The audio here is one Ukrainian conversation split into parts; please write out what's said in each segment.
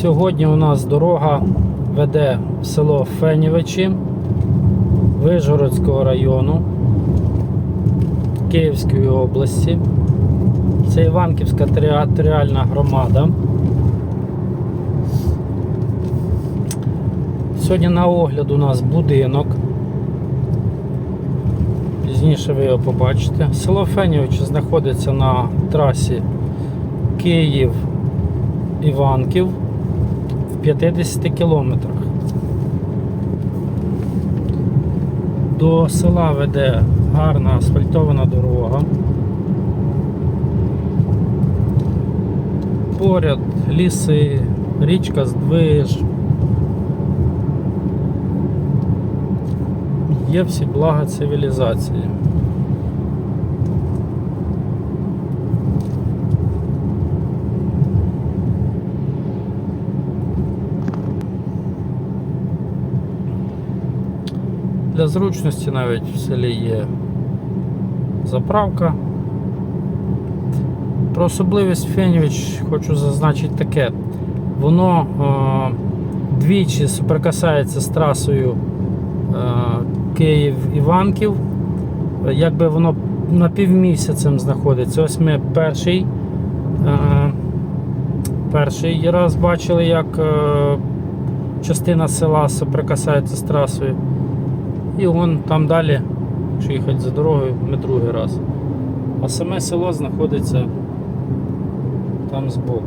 Сьогодні у нас дорога веде в село Фенівичі Вижгородського району Київської області. Це Іванківська територіальна громада. Сьогодні на огляд у нас будинок. Пізніше ви його побачите. Село Фенівичі знаходиться на трасі Київ-Іванків 50 кілометрах. До села веде гарна асфальтована дорога. Поряд ліси, річка Здвиж. Є всі блага цивілізації. Для зручності навіть в селі є заправка. Про особливість Фенівич хочу зазначити таке. Воно е, двічі соприкасається з трасою е, Київ-Іванків. Якби воно на півмісяцем знаходиться. Ось ми перший, е, перший раз бачили, як е, частина села соприкасається з трасою. І вон там далі, якщо їхати за дорогою, ми другий раз. А саме село знаходиться там збоку.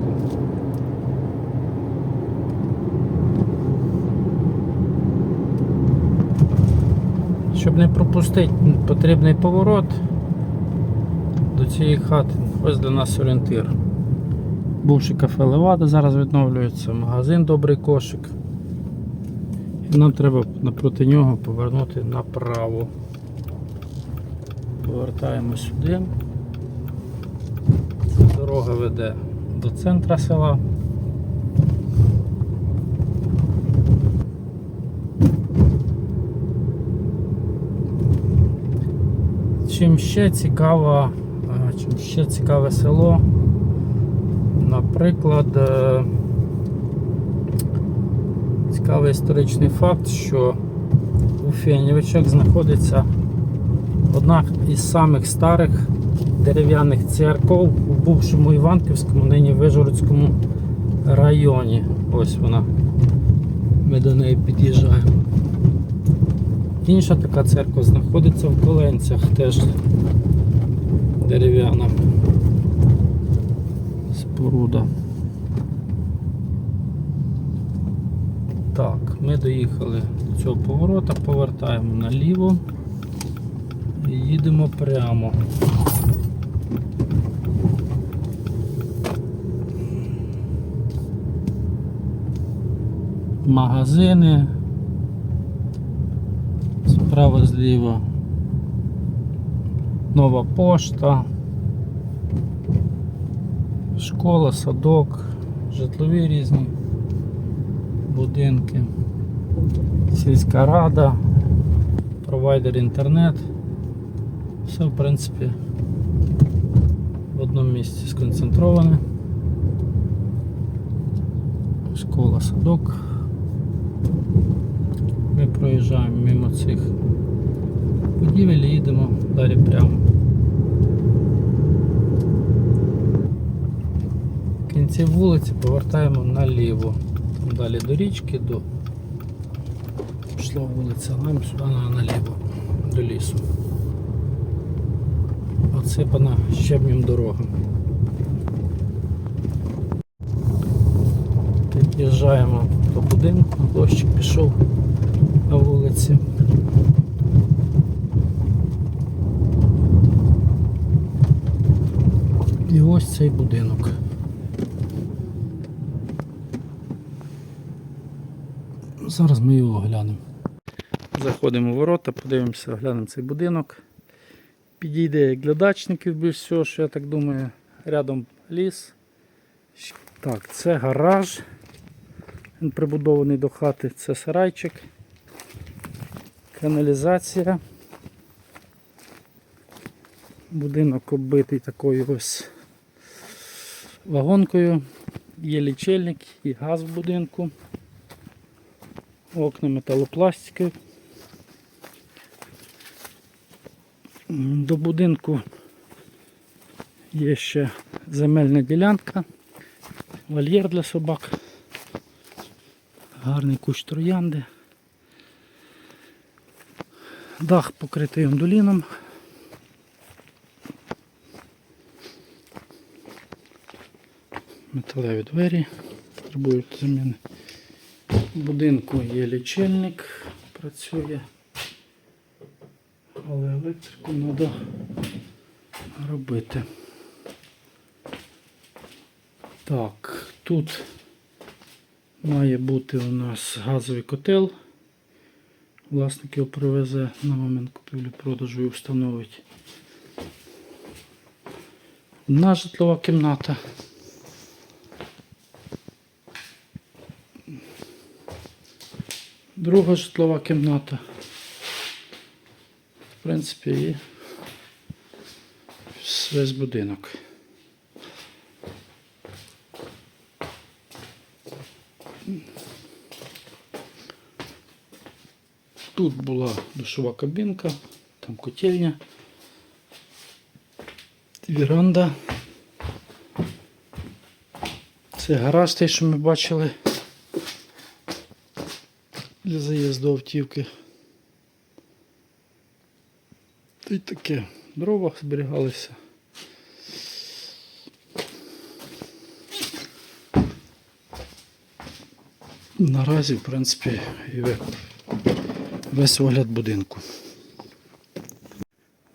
Щоб не пропустити потрібний поворот до цієї хати, ось для нас орієнтир. Бувший кафе Левада зараз відновлюється, магазин Добрий кошик. Нам треба напроти нього повернути направо. Повертаємо сюди. Дорога веде до центра села. Чим ще цікаво, е, чим ще цікаве село, наприклад, е, цікавий історичний факт, що у Фенівичах знаходиться одна із самих старих дерев'яних церков у бувшому Іванківському, нині Вижгородському районі. Ось вона. Ми до неї під'їжджаємо. Інша така церква знаходиться в Коленцях, теж дерев'яна споруда. Так, ми доїхали до цього поворота, повертаємо наліво і їдемо прямо. Магазини. Справа зліва. Нова пошта. Школа, садок, житлові різні будинки, сільська рада, провайдер інтернет. Все в принципі в одному місці сконцентроване. Школа, садок. Ми проїжджаємо мимо цих будівель і їдемо далі прямо. В кінці вулиці повертаємо наліво. Далі до річки, до пішла вулиця, нам сюди на- наліво, до лісу. Отсипана щебнем дорога. Під'їжджаємо до будинку, дощик пішов на вулиці. І ось цей будинок. Зараз ми його оглянемо. Заходимо в ворота, подивимося, оглянемо цей будинок. Підійде як для більш всього, що я так думаю, рядом ліс. Так, це гараж. Він прибудований до хати, це сарайчик, каналізація. Будинок оббитий такою ось вагонкою Є лічильник і газ в будинку. Окна металопластики. До будинку є ще земельна ділянка, вольєр для собак, гарний кущ троянди. Дах покритий ондуліном. Металеві двері потребують заміни. В будинку є лічильник, працює, але електрику треба робити. Так, тут має бути у нас газовий котел. Власник його привезе на момент купівлі-продажу і встановить. Одна житлова кімната. Друга житлова кімната. В принципі, і весь будинок. Тут була душова кабінка, там котельня, віранда. Це гараж той, що ми бачили для заїзду автівки. Та й таке. Дрова зберігалися. Наразі, в принципі, і весь огляд будинку.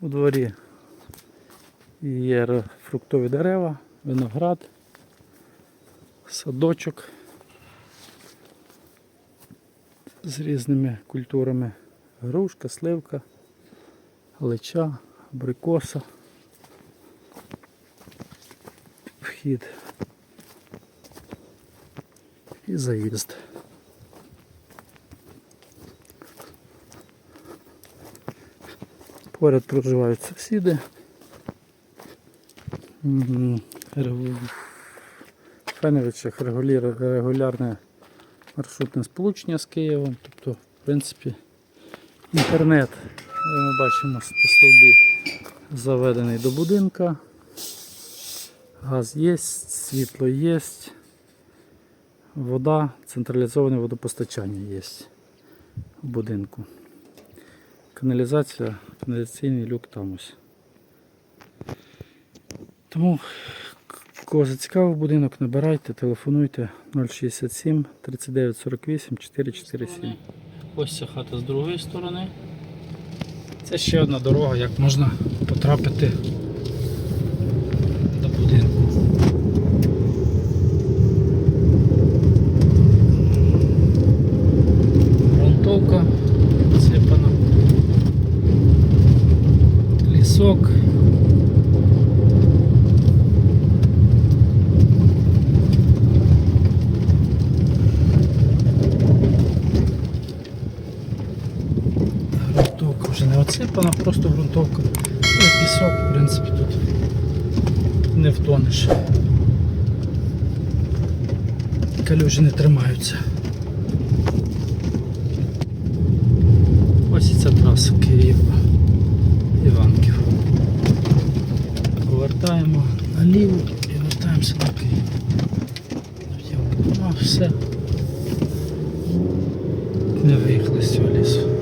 У дворі є фруктові дерева, виноград, садочок з різними культурами. Грушка, сливка, лича, абрикоса. Вхід і заїзд. Поряд проживають сусіди. Феневичах регулярне маршрутне сполучення з Києвом. Тобто, в принципі, інтернет, е, ми бачимо на стовбі заведений до будинка. Газ є, світло є, вода, централізоване водопостачання є в будинку. Каналізація, каналізаційний люк там ось. Тому кого зацікавив будинок, набирайте, телефонуйте 067 39 48 447. Ось ця хата з другої сторони. Це ще одна дорога, як можна потрапити до будинку. Грунтовка засипана. Лісок. Грунтовка оцепана, просто грунтовка. Ну, пісок, в принципі, тут не втонеш. Калюжі не тримаються. Ось і ця траса Київ. Іванків. Повертаємо наліво і вертаємося на Київ. Ну все. Не виїхали з цього лісу.